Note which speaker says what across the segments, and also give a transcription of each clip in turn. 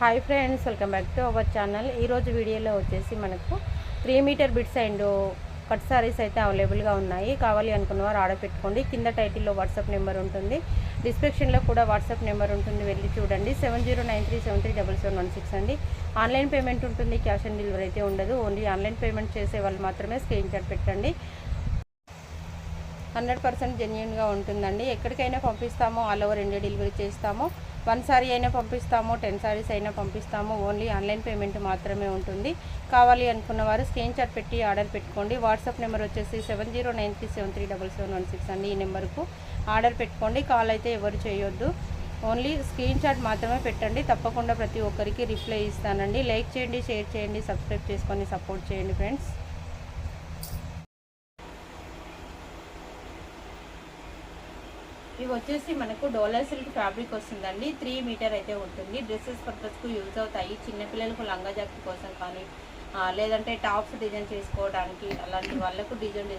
Speaker 1: Hi friends welcome back to our channel ఈరోజు వీడియోలో వచ్చేసి మనకు three metre bits and cut saris అయితే అవైలబుల్గా ఉన్నాయి. కావాలి అనుకున్న వారు ఆర్డర్ పెట్టుకోండి. కింద టైటిల్లో వాట్సాప్ నెంబర్ ఉంటుంది. డిస్క్రిప్షన్లో కూడా వాట్సాప్ నెంబర్ ఉంటుంది. వెళ్ళి చూడండి. Seven zero nine three seven three double seven one six అండి. ఆన్లైన్ పేమెంట్ ఉంటుంది. క్యాష్ ఆన్ డెలివరీ అయితే ఉండదు. ఓన్లీ ఆన్లైన్ పేమెంట్ చేసే వాళ్ళు మాత్రమే స్క్రీన్ షాట్ పెట్టండి. హండ్రెడ్ పర్సెంట్ జెన్యున్గా ఉంటుందండి. ఎక్కడికైనా పంపిస్తామో. ఆల్ ఓవర్ ఇండియా డెలివరీ చేస్తామో. వన్ సారీ అయినా పంపిస్తాము టెన్ సారీస్ అయినా పంపిస్తాము ఓన్లీ ఆన్లైన్ పేమెంట్ మాత్రమే ఉంటుంది. కావాలి అనుకున్న వారు స్క్రీన్ షాట్ పెట్టి ఆర్డర్ పెట్టుకోండి. వాట్సాప్ నెంబర్ వచ్చేసి seven zero nine three seven three double seven one six అండి ఈ నెంబర్కు ఆర్డర్ పెట్టుకోండి. కాల్ అయితే ఎవరు చేయొద్దు. ఓన్లీ స్క్రీన్ షాట్ మాత్రమే పెట్టండి. తప్పకుండా ప్రతి ఒక్కరికి రిప్లై ఇస్తానండి. లైక్ చేయండి షేర్ చేయండి సబ్స్క్రైబ్ చేసుకొని సపోర్ట్ చేయండి ఫ్రెండ్స్. ఇవి వచ్చేసి మనకు డోలా సిల్క్ ఫ్యాబ్రిక్ వస్తుందండి. త్రీ మీటర్ అయితే ఉంటుంది. డ్రెస్సెస్ పర్పస్కు యూజ్ అవుతాయి. చిన్నపిల్లలకు లంగా జాకెట్ కోసం కానీ లేదంటే టాప్స్ డిజైన్ చేసుకోవడానికి అలాంటి వాళ్ళకు డిజైన్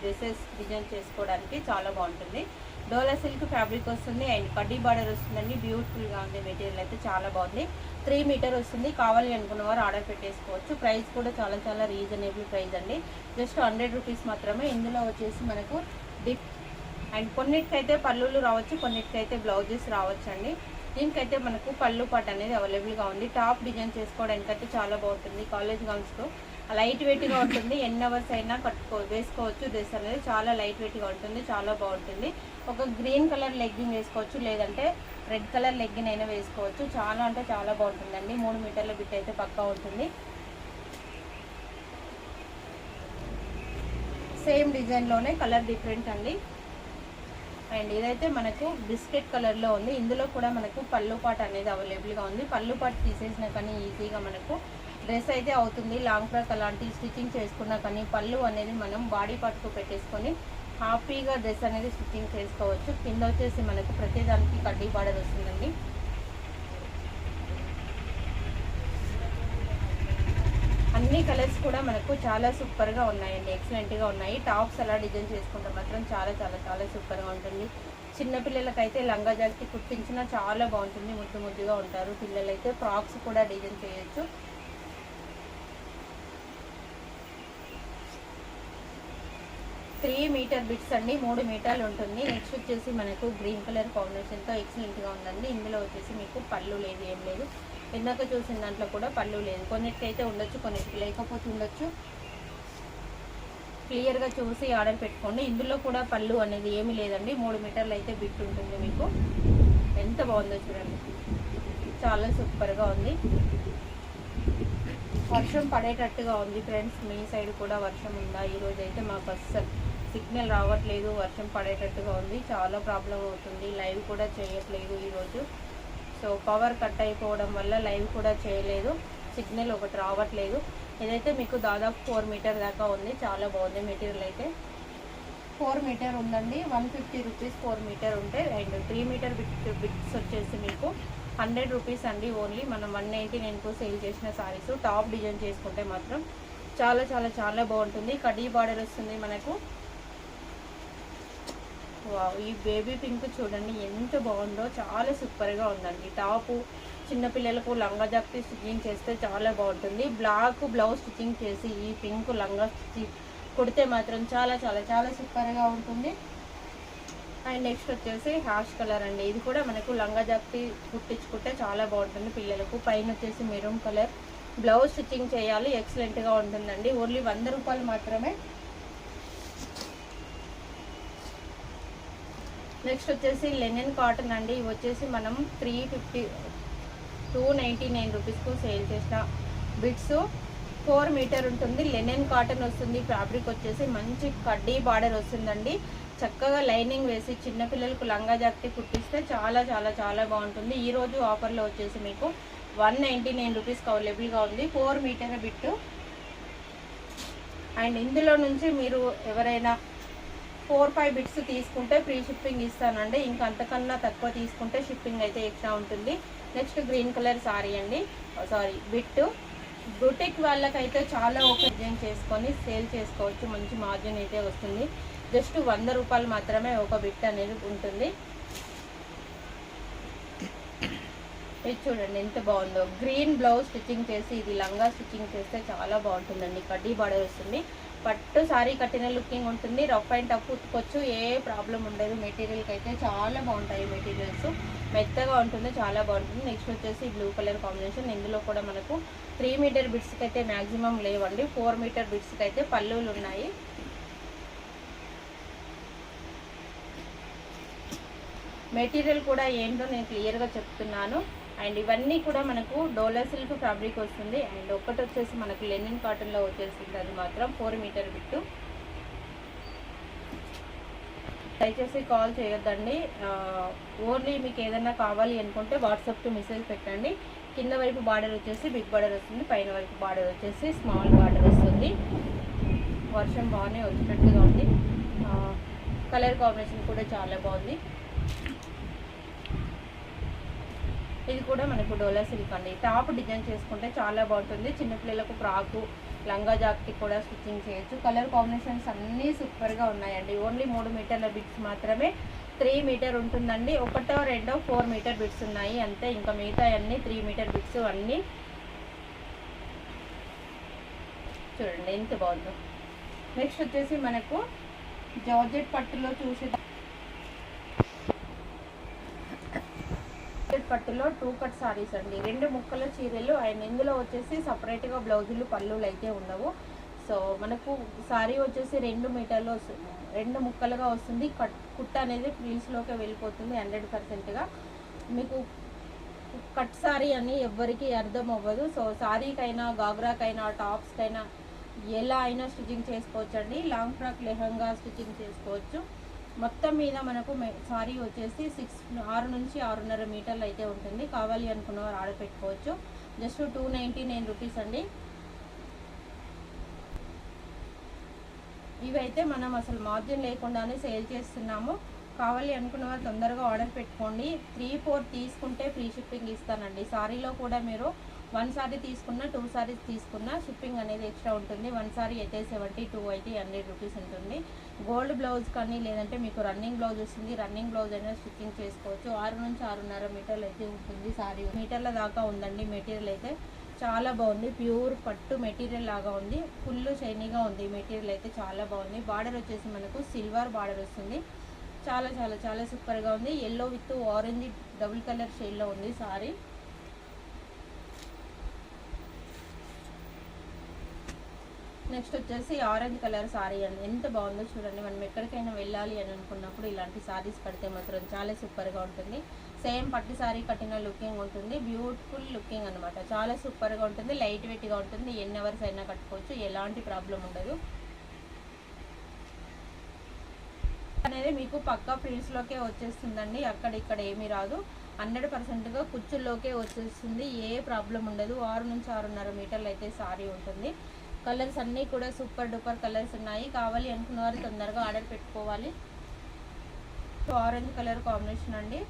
Speaker 1: డ్రెస్సెస్ డిజైన్ చేసుకోవడానికి చాలా బాగుంటుంది. డోలా సిల్క్ ఫ్యాబ్రిక్ వస్తుంది. అండ్ కడ్డీ బార్డర్ వస్తుందండి. బ్యూటిఫుల్గా ఉంది మెటీరియల్ అయితే చాలా బాగుంది. త్రీ మీటర్ వస్తుంది. కావాలి అనుకున్న వారు ఆర్డర్ పెట్టేసుకోవచ్చు. ప్రైస్ కూడా చాలా చాలా రీజనబుల్ ప్రైస్ అండి. జస్ట్ హండ్రెడ్ రూపీస్ మాత్రమే. ఇందులో వచ్చేసి మనకు డిప్ అండ్ కొన్నిటికైతే పళ్ళులు రావచ్చు కొన్నిటికైతే బ్లౌజెస్ రావచ్చు అండి దీనికైతే మనకు పళ్ళు పాట అనేది అవైలబుల్గా ఉంది. టాప్ డిజైన్ చేసుకోవడానికి అయితే చాలా బాగుంటుంది. కాలేజ్ గర్ల్స్లో లైట్ వెయిట్గా ఉంటుంది. ఎన్ని అవర్స్ అయినా కట్టుకో వేసుకోవచ్చు. డ్రెస్ అనేది చాలా లైట్ వెయిట్గా ఉంటుంది. చాలా బాగుంటుంది. ఒక గ్రీన్ కలర్ లెగ్గింగ్ వేసుకోవచ్చు. లేదంటే రెడ్ కలర్ లెగ్గిన్ అయినా వేసుకోవచ్చు. చాలా అంటే చాలా బాగుంటుందండి. మూడు మీటర్ల బిట్ అయితే పక్కా ఉంటుంది. సేమ్ డిజైన్లోనే కలర్ డిఫరెంట్ అండి. అండ్ ఇదైతే మనకు బిస్కెట్ కలర్లో ఉంది ఇందులో కూడా మనకు పళ్ళు పాట అనేది అవైలబుల్గా ఉంది. పళ్ళు పాట తీసేసినా కానీ ఈజీగా మనకు డ్రెస్ అయితే అవుతుంది. లాంగ్ ఫ్రాక్ అలాంటి స్టిచ్చింగ్ చేసుకున్నా కానీ పళ్ళు అనేది మనం బాడీ పార్ట్కు పెట్టేసుకొని హ్యాపీగా డ్రెస్ అనేది స్టిచ్చింగ్ చేసుకోవచ్చు. కింద వచ్చేసి మనకు ప్రతిదానికి కడ్డీ బార్డర్ వస్తుందండి. అన్ని కలర్స్ కూడా మనకు చాలా సూపర్గా ఉన్నాయండి. ఎక్సలెంట్గా ఉన్నాయి. టాప్స్ అలా డిజైన్ చేసుకుంటే మాత్రం చాలా చాలా చాలా సూపర్గా ఉంటుంది. చిన్నపిల్లలకైతే లంగా జాకెట్ కుట్టించినా చాలా బాగుంటుంది. ముద్దు ముద్దుగా ఉంటారు. పిల్లలైతే ఫ్రాక్స్ కూడా డిజైన్ చేయొచ్చు. త్రీ మీటర్ బిట్స్ అండి. మూడు మీటర్లు ఉంటుంది. నెక్స్ట్ వచ్చేసి మనకు గ్రీన్ కలర్ కాంబినేషన్తో ఎక్సలెంట్గా ఉందండి. ఇందులో వచ్చేసి మీకు పళ్ళు లేదు ఏం లేదు. ఇందాక చూసిన దాంట్లో కూడా పళ్ళు లేదు. కొన్నిటికైతే ఉండొచ్చు కొన్నిటికి లేకపోతే ఉండొచ్చు. క్లియర్గా చూసి ఆర్డర్ పెట్టుకోండి. ఇందులో కూడా పళ్ళు అనేది ఏమీ లేదండి. మూడు మీటర్లు అయితే బిట్ ఉంటుంది మీకు. ఎంత బాగుందో చూడండి. చాలా సూపర్గా ఉంది. వర్షం పడేటట్టుగా ఉంది ఫ్రెండ్స్. మీ సైడ్ కూడా వర్షం ఉందా? ఈరోజు అయితే మాకు అస్సలు సిగ్నల్ రావట్లేదు. వర్షం పడేటట్టుగా ఉంది. చాలా ప్రాబ్లం అవుతుంది. లైవ్ కూడా చేయట్లేదు ఈరోజు సో పవర్ కట్ అయిపోవడం వల్ల లైవ్ కూడా చేయలేదు. సిగ్నల్ ఒకటి రావట్లేదు. ఇదైతే మీకు దాదాపు ఫోర్ మీటర్ దాకా ఉంది. చాలా బాగుంది మెటీరియల్ అయితే. ఫోర్ మీటర్ ఉందండి. One fifty rupees four metre ఉంటే and three metre bit bits వచ్చేసి మీకు హండ్రెడ్ రూపీస్ అండి ఓన్లీ మనం వన్ నైంటీ నైన్కు సేల్ చేసిన సారీస్ టాప్ డిజైన్ చేసుకుంటే మాత్రం చాలా చాలా చాలా బాగుంటుంది. కడీ బార్డర్ వస్తుంది మనకు. వావ్ ఈ బేబీ పింక్ చూడండి ఎంత బాగుందో చాలా సూపర్గా ఉందండి. టాపు చిన్నపిల్లలకు లంగా జాక్తి స్టిచ్చింగ్ చేస్తే చాలా బాగుంటుంది. బ్లాక్ బ్లౌజ్ స్టిచ్చింగ్ చేసి ఈ పింక్ లంగా స్టిచ్ కుడితే మాత్రం చాలా చాలా చాలా సూపర్గా ఉంటుంది. అండ్ నెక్స్ట్ వచ్చేసి హ్యాష్ కలర్ అండి. ఇది కూడా మనకు లంగా జాక్తి కుట్టించుకుంటే చాలా బాగుంటుంది పిల్లలకు. పైన వచ్చేసి మెరూన్ కలర్. బ్లౌజ్ స్టిచ్చింగ్ చేయాలి ఎక్సలెంట్గా ఉంటుందండి. ఓన్లీ వంద రూపాయలు మాత్రమే నెక్స్ట్ వచ్చేసి లెనిన్ కాటన్ అండి. ఇవి వచ్చేసి మనం three fifty two ninety nine రూపీస్కు sale చేసిన బిట్స్. ఫోర్ మీటర్ ఉంటుంది లెనిన్ కాటన్ వస్తుంది ఫ్యాబ్రిక్ వచ్చేసి మంచి కడ్డీ బార్డర్ వస్తుందండి. చక్కగా లైనింగ్ వేసి చిన్నపిల్లలకు లంగా జాకెట్ కుట్టిస్తే చాలా చాలా చాలా బాగుంటుంది. ఈరోజు ఆఫర్లో వచ్చేసి మీకు వన్ నైంటీ నైన్ రూపీస్కి అవైలబుల్గా ఉంది. Four metre bit. అండ్ ఇందులో నుంచి మీరు ఎవరైనా ఫోర్ ఫైవ్ బిట్స్ తీసుకుంటే ఫ్రీ షిప్పింగ్ ఇస్తానండి. ఇంకా అంతకన్నా తక్కువ తీసుకుంటే షిప్పింగ్ అయితే ఎక్స్ట్రా ఉంటుంది. నెక్స్ట్ గ్రీన్ కలర్ సారీ అండి. సారీ బిట్ బుటిక్ వాళ్ళకైతే చాలా ఒక డిజైన్ చేసుకొని సేల్ చేసుకోవచ్చు. మంచి మార్జిన్ అయితే వస్తుంది. జస్ట్ వంద రూపాయలు మాత్రమే ఒక బిట్ అనేది ఉంటుంది. ఇది చూడండి ఎంత బాగుందో. గ్రీన్ బ్లౌజ్ స్టిచ్చింగ్ చేసి ఇది లంగా స్టిచ్చింగ్ చేస్తే చాలా బాగుంటుందండి. కడ్డీ బార్డర్ వస్తుంది. పట్టు సారీ కట్టిన లుకింగ్ ఉంటుంది. రఫ్ అండ్ టఫ్ ఉతుకొచ్చు. ఏ ప్రాబ్లం ఉండదు. మెటీరియల్కి అయితే చాలా బాగుంటాయి మెటీరియల్స్. మెత్తగా ఉంటుంది. చాలా బాగుంటుంది. నెక్స్ట్ వచ్చేసి బ్లూ కలర్ కాంబినేషన్ ఇందులో కూడా మనకు త్రీ మీటర్ బిట్స్కి అయితే మ్యాక్సిమం లేవండి. ఫోర్ మీటర్ బిట్స్కి అయితే పళ్ళులు ఉన్నాయి. మెటీరియల్ కూడా ఏంటో నేను క్లియర్గా చెప్తున్నాను. అండ్ ఇవన్నీ కూడా మనకు డోలా సిల్క్ ఫ్యాబ్రిక్ వస్తుంది. అండ్ ఒకటి వచ్చేసి మనకు లెనిన్ కాటన్లో వచ్చేసింది అది మాత్రం ఫోర్ మీటర్ బిట్టు దయచేసి కాల్ చేయొద్దండి. ఓన్లీ మీకు ఏదైనా కావాలి అనుకుంటే వాట్సాప్కి మెసేజ్ పెట్టండి. కింద వైపు బార్డర్ వచ్చేసి బిగ్ బార్డర్ వస్తుంది. పైన వైపు బార్డర్ వచ్చేసి స్మాల్ బార్డర్ వస్తుంది. వర్షం బాగానే వచ్చినట్టుగా ఉంది. కలర్ కాంబినేషన్ కూడా చాలా బాగుంది. ఇది కూడా మనకు డోలా సిల్క్ అండి. టాప్ డిజైన్ చేసుకుంటే చాలా బాగుంటుంది. చిన్నపిల్లలకు ఫ్రాకు లంగా జాకెట్ కూడా స్టిచ్చింగ్ చేయొచ్చు. కలర్ కాంబినేషన్స్ అన్నీ సూపర్గా ఉన్నాయండి. ఓన్లీ మూడు మీటర్ల బిట్స్ మాత్రమే త్రీ మీటర్ ఉంటుందండి. ఒకటో రెండో ఫోర్ మీటర్ బిట్స్ ఉన్నాయి. అంతే ఇంకా మిగతా అన్నీ త్రీ మీటర్ బిట్స్ అన్నీ. చూడండి ఎంత బాగుందో. నెక్స్ట్ వచ్చేసి మనకు జార్జెట్ పట్టులో చూసే జార్జెట్ పట్టులో టూ కట్ సారీస్ అండి. రెండు ముక్కల చీరలు అండ్ ఇందులో వచ్చేసి సపరేట్గా బ్లౌజులు పళ్ళులు అయితే ఉండవు. సో మనకు సారీ వచ్చేసి రెండు మీటర్లు వస్తుంది రెండు ముక్కలుగా వస్తుంది. కట్ కుట్ట అనేది ఫ్రీల్స్లోకి వెళ్ళిపోతుంది హండ్రెడ్ పర్సెంట్గా మీకు కట్ సారీ అని ఎవ్వరికీ అర్థం అవ్వదు. సో సారీకైనా గాగ్రాకైనా టాప్స్కైనా ఎలా అయినా స్టిచ్చింగ్ చేసుకోవచ్చు అండి లాంగ్ ఫ్రాక్ లెహంగా స్టిచ్చింగ్ చేసుకోవచ్చు. మొత్తం మీద మనకు సారీ వచ్చేసి సిక్స్ ఆరు నుంచి ఆరున్నర మీటర్లు అయితే ఉంటుంది. కావాలి అనుకున్న వారు ఆర్డర్ పెట్టుకోవచ్చు just two ninety nine rupees అండి. ఇవైతే మనం అసలు మార్జిన్ లేకుండానే సేల్ చేస్తున్నాము. కావాలి అనుకున్న వారు తొందరగా ఆర్డర్ పెట్టుకోండి. త్రీ ఫోర్ తీసుకుంటే ఫ్రీ షిప్పింగ్ ఇస్తానండి. సారీలో కూడా మీరు వన్ సారీ తీసుకున్న టూ సారీస్ తీసుకున్న షిప్పింగ్ అనేది ఎక్స్ట్రా ఉంటుంది. వన్ సారీ అయితే సెవెంటీ టూ అయితే హండ్రెడ్ రూపీస్ ఉంటుంది. గోల్డ్ బ్లౌజ్ కానీ లేదంటే మీకు రన్నింగ్ బ్లౌజ్ వస్తుంది. రన్నింగ్ బ్లౌజ్ అయినా స్టిచ్చింగ్ చేసుకోవచ్చు. ఆరు నుంచి ఆరున్నర మీటర్లు అయితే ఉంటుంది సారీ. మీటర్ల దాకా ఉందండి. మెటీరియల్ అయితే చాలా బాగుంది. ప్యూర్ పట్టు మెటీరియల్ లాగా ఉంది. ఫుల్ షైనీగా ఉంది. మెటీరియల్ అయితే చాలా బాగుంది. బార్డర్ వచ్చేసి మనకు సిల్వర్ బార్డర్ వస్తుంది. చాలా చాలా చాలా సూపర్గా ఉంది. Yellow with orange double colour షేడ్లో ఉంది సారీ. నెక్స్ట్ వచ్చేసి ఆరెంజ్ కలర్ సారీ అండి. ఎంత బాగుందో చూడండి. మనం ఎక్కడికైనా వెళ్ళాలి అని అనుకున్నప్పుడు ఇలాంటి సారీస్ కడితే మాత్రం చాలా సూపర్గా ఉంటుంది. సేమ్ పట్టు సారీ కట్టిన లుకింగ్ ఉంటుంది. బ్యూటిఫుల్ లుకింగ్ అనమాట చాలా సూపర్గా ఉంటుంది. లైట్ వెయిట్గా ఉంటుంది. ఎన్ని అవర్స్ అయినా కట్టుకోవచ్చు. ఎలాంటి ప్రాబ్లం ఉండదు. అనేది మీకు పక్కా ఫ్రీల్స్లోకే వచ్చేస్తుందండి. అక్కడ ఇక్కడ ఏమీ రాదు. హండ్రెడ్ పర్సెంట్గా కుచ్చుల్లోకే వచ్చేస్తుంది. ఏ ప్రాబ్లం ఉండదు. ఆరు నుంచి ఆరున్నర మీటర్లు అయితే సారీ ఉంటుంది. కలర్స్ అన్నీ కూడా సూపర్ డూపర్ కలర్స్ ఉన్నాయి. కావాలి అనుకున్న వారు తొందరగా ఆర్డర్ పెట్టుకోవాలి. సో ఆరెంజ్ కలర్ కాంబినేషన్ అండి.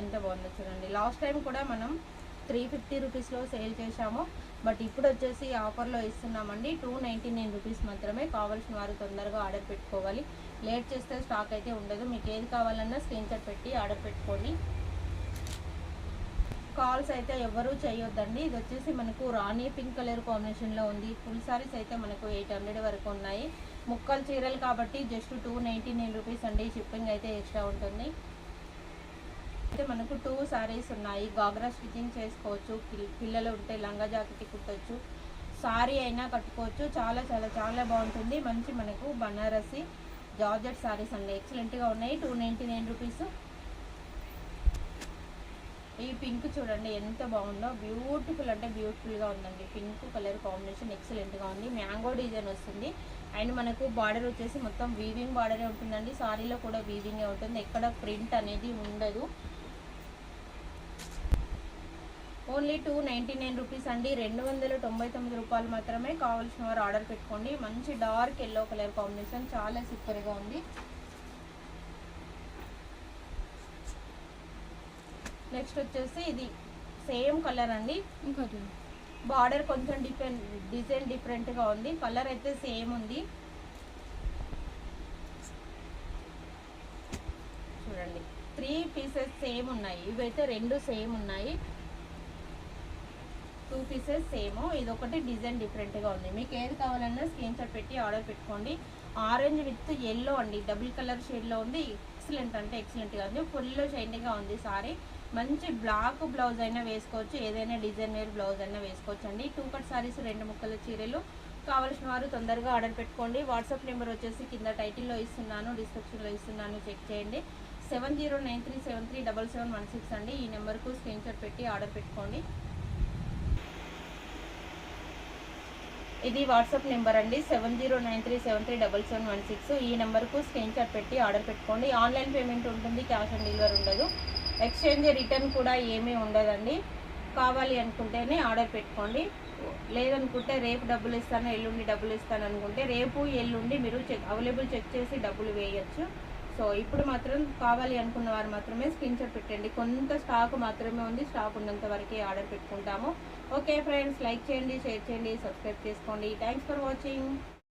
Speaker 1: ఎంత బాగుందో చూడండి. లాస్ట్ టైం కూడా మనం త్రీ ఫిఫ్టీ రూపీస్లో సేల్ చేశాము. బట్ ఇప్పుడు వచ్చేసి ఆఫర్లో ఇస్తున్నామండి. టూ నైంటీ నైన్ రూపీస్ మాత్రమే కావాల్సిన వారు తొందరగా ఆర్డర్ పెట్టుకోవాలి. లేట్ చేస్తే స్టాక్ అయితే ఉండదు. మీకు ఏది కావాలన్నా స్క్రీన్ షాట్ పెట్టి ఆర్డర్ పెట్టుకోండి. కాల్స్ అయితే ఎవరూ చేయొద్దండి. ఇది వచ్చేసి మనకు రాణి పింక్ కలర్ కాంబినేషన్లో ఉంది. ఫుల్ సారీస్ అయితే మనకు ఎయిట్ హండ్రెడ్ వరకు ఉన్నాయి. ముక్కలు చీరలు కాబట్టి just two ninety nine rupees అండి. షిప్పింగ్ అయితే ఎక్స్ట్రా ఉంటుంది. అయితే మనకు టూ సారీస్ ఉన్నాయి. గాగ్రా స్టిచ్చింగ్ చేసుకోవచ్చు. పిల్- పిల్లలు ఉంటే లంగా జాకెట్ కుట్టచ్చు. సారీ అయినా కట్టుకోవచ్చు. చాలా చాలా చాలా బాగుంటుంది. మంచి మనకు బనారసి జార్జెట్ సారీస్ అండి. ఎక్సలెంట్గా ఉన్నాయి. టూ నైంటీ నైన్ రూపీస్ ఈ పింక్ చూడండి ఎంత బాగుందో. బ్యూటిఫుల్ అంటే బ్యూటిఫుల్గా ఉందండి. పింక్ కలర్ కాంబినేషన్ ఎక్సలెంట్గా ఉంది. మ్యాంగో డిజైన్ వస్తుంది. అండ్ మనకు బార్డర్ వచ్చేసి మొత్తం వీవింగ్ బార్డరే ఉంటుందండి. సారీలో కూడా వీవింగే ఉంటుంది. ఎక్కడ ప్రింట్ అనేది ఉండదు. Only two ninety nine rupees అండి. రెండు వందల తొంభై తొమ్మిది రూపాయలు మాత్రమే కావాల్సిన వారు ఆర్డర్ పెట్టుకోండి. మంచి డార్క్ ఎల్లో కలర్ కాంబినేషన్ చాలా సూపర్గా ఉంది. నెక్స్ట్ వచ్చేసి ఇది సేమ్ కలర్ అండి.
Speaker 2: ఇంకోటి.
Speaker 1: బార్డర్ కొంచెం డిఫరెంట్ డిజైన్ డిఫరెంట్గా ఉంది. కలర్ అయితే సేమ్ ఉంది. చూడండి. త్రీ పీసెస్ సేమ్ ఉన్నాయి. ఇవైతే రెండు సేమ్ ఉన్నాయి. టూ పీసెస్ సేమ్ ఇది ఒకటి డిజైన్ డిఫరెంట్గా ఉంది. మీకు ఏది కావాలన్నా స్క్రీన్ షాట్ పెట్టి ఆర్డర్ పెట్టుకోండి. ఆరెంజ్ విత్ ఎల్లో అండి. డబుల్ కలర్ షేడ్లో ఉంది. ఎక్సలెంట్ అంటే ఎక్సలెంట్గా ఉంది. ఫుల్ షైనింగ్గా ఉంది సారీ. మంచి బ్లాక్ బ్లౌజ్ అయినా వేసుకోవచ్చు ఏదైనా డిజైన్ వేర్ బ్లౌజ్ అయినా వేసుకోవచ్చు అండి. టూ కట్ సారీస్ రెండు ముక్కల చీరలు. కావలసిన వారు తొందరగా ఆర్డర్ పెట్టుకోండి. వాట్సాప్ నెంబర్ వచ్చేసి కింద టైటిల్లో ఇస్తున్నాను డిస్క్రిప్షన్లో ఇస్తున్నాను. చెక్ చేయండి. Seven zero nine three seven three double seven one six అండి. ఈ నెంబర్కు స్క్రీన్ షాట్ పెట్టి ఆర్డర్ పెట్టుకోండి. ఇది వాట్సాప్ నెంబర్ అండి. Seven zero nine three seven three double seven one six. ఈ నెంబర్కు స్క్రీన్ షాట్ పెట్టి ఆర్డర్ పెట్టుకోండి. ఆన్లైన్ పేమెంట్ ఉంటుంది క్యాష్ ఆన్ డెలివరీ ఉండదు. ఎక్స్చేంజ్ రిటర్న్ కూడా ఏమీ ఉండదండి. కావాలి అనుకుంటేనే ఆర్డర్ పెట్టుకోండి. లేదనుకుంటే రేపు డబ్బులు ఇస్తాను ఎల్లుండి డబ్బులు ఇస్తాను అనుకుంటే రేపు ఎల్లుండి మీరు చెక్ అవైలబుల్ చెక్ చేసి డబ్బులు వేయచ్చు. సో ఇప్పుడు మాత్రం కావాలి అనుకున్న వారు మాత్రమే స్క్రీన్ షాట్ పెట్టండి. కొంత స్టాక్ మాత్రమే ఉంది. స్టాక్ ఉన్నంత వరకే ఆర్డర్ పెట్టుకుంటాము. ఓకే ఫ్రెండ్స్ లైక్ చేయండి షేర్ చేయండి సబ్స్క్రైబ్ చేసుకోండి. Thanks for watching